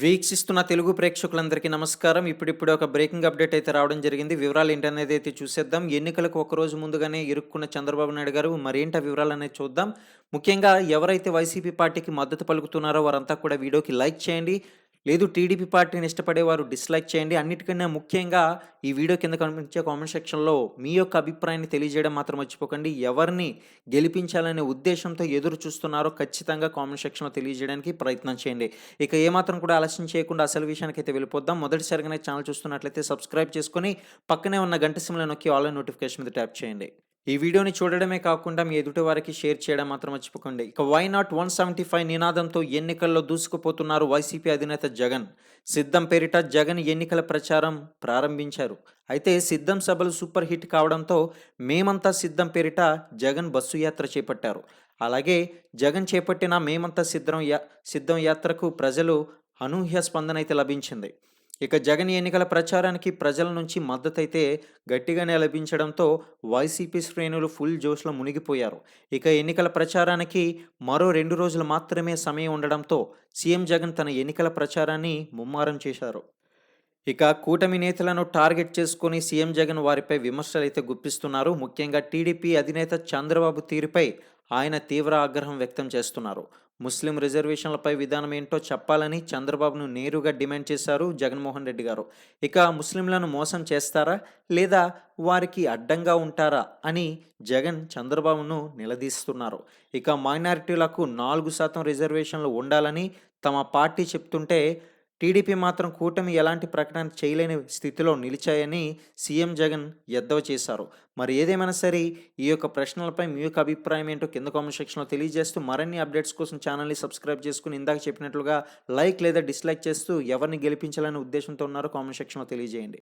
వీక్షిస్తున్న తెలుగు ప్రేక్షకులందరికీ నమస్కారం. ఇప్పుడిప్పుడు ఒక బ్రేకింగ్ అప్డేట్ అయితే రావడం జరిగింది. వివరాలు ఏంటనేది అయితే చూసేద్దాం. ఎన్నికలకు ఒక రోజు ముందుగానే ఇరుక్కున్న చంద్రబాబు నాయుడు గారు మరేంట వివరాలు అనేది చూద్దాం. ముఖ్యంగా ఎవరైతే వైసీపీ పార్టీకి మద్దతు పలుకుతున్నారో వారంతా కూడా వీడియోకి లైక్ చేయండి. లేదు టీడీపీ పార్టీని ఇష్టపడేవారు డిస్లైక్ చేయండి. అన్నిటికన్నా ముఖ్యంగా ఈ వీడియో కింద కనిపించే కామెంట్ సెక్షన్లో మీ యొక్క అభిప్రాయాన్ని తెలియజేయడం మాత్రం మర్చిపోకండి. ఎవరిని గెలిపించాలనే ఉద్దేశంతో ఎదురు చూస్తున్నారో ఖచ్చితంగా కామెంట్ సెక్షన్లో తెలియజేయడానికి ప్రయత్నం చేయండి. ఇక ఏమాత్రం కూడా ఆలస్యం చేయకుండా అసలు విషయానికి అయితే వెళ్ళిపోద్దాం. మొదటిసారిగానే ఛానల్ చూస్తున్నట్లయితే సబ్స్క్రైబ్ చేసుకొని పక్కనే ఉన్న గంట సిమ్లో నొక్కి ఆన్లైన్ నోటిఫికేషన్ మీద ట్యాప్ చేయండి. ఈ వీడియోని చూడడమే కాకుండా మీ ఎదుటి వారికి షేర్ చేయడం మాత్రం మర్చిపోకండి. ఇక why not one seventy five నినాదంతో ఎన్నికల్లో దూసుకుపోతున్నారు వైసీపీ అధినేత జగన్? సిద్ధం పేరిట జగన్ ఎన్నికల ప్రచారం ప్రారంభించారు. అయితే సిద్ధం సభలు సూపర్ హిట్ కావడంతో మేమంతా సిద్ధం పేరిట జగన్ బస్సు యాత్ర చేపట్టారు. అలాగే జగన్ చేపట్టిన మేమంతా సిద్ధం యా సిద్ధం యాత్రకు ప్రజలు అనూహ్య స్పందన అయితే లభించింది. ఇక జగన్ ఎన్నికల ప్రచారానికి ప్రజల నుంచి మద్దతు అయితే గట్టిగానే లభించడంతో వైసీపీ శ్రేణులు ఫుల్ జోష్లో మునిగిపోయారు. ఇక ఎన్నికల ప్రచారానికి మరో రెండు రోజులు మాత్రమే సమయం ఉండడంతో సీఎం జగన్ తన ఎన్నికల ప్రచారాన్ని ముమ్మారం చేశారు. ఇక కూటమి నేతలను టార్గెట్ చేసుకుని సీఎం జగన్ వారిపై విమర్శలు అయితే గుప్పిస్తున్నారు. ముఖ్యంగా టీడీపీ అధినేత చంద్రబాబు తీరుపై ఆయన తీవ్ర ఆగ్రహం వ్యక్తం చేస్తున్నారు. ముస్లిం రిజర్వేషన్లపై విధానం ఏంటో చెప్పాలని చంద్రబాబును నేరుగా డిమాండ్ చేశారు జగన్మోహన్ రెడ్డి గారు. ఇక ముస్లింలను మోసం చేస్తారా? లేదా వారికి అడ్డంగా ఉంటారా? అని జగన్ చంద్రబాబును నిలదీస్తున్నారు. ఇక మైనారిటీలకు నాలుగు శాతం రిజర్వేషన్లు ఉండాలని తమ పార్టీ చెప్తుంటే టీడీపీ మాత్రం కూటమి ఎలాంటి ప్రకటన చేయలేని స్థితిలో నిలిచాయని సీఎం జగన్ ఎద్దవ చేశారు. మరి ఏదేమైనా సరే ఈ యొక్క ప్రశ్నలపై మీ యొక్క అభిప్రాయం ఏంటో కింద కామెంట్ సెక్షన్లో తెలియజేస్తూ మరిన్ని అప్డేట్స్ కోసం ఛానల్ని సబ్స్క్రైబ్ చేసుకుని ఇందాక చెప్పినట్లుగా లైక్ లేదా డిస్లైక్ చేస్తూ ఎవరిని గెలిపించాలనే ఉద్దేశంతో ఉన్నారో కామెంట్ సెక్షన్లో తెలియజేయండి.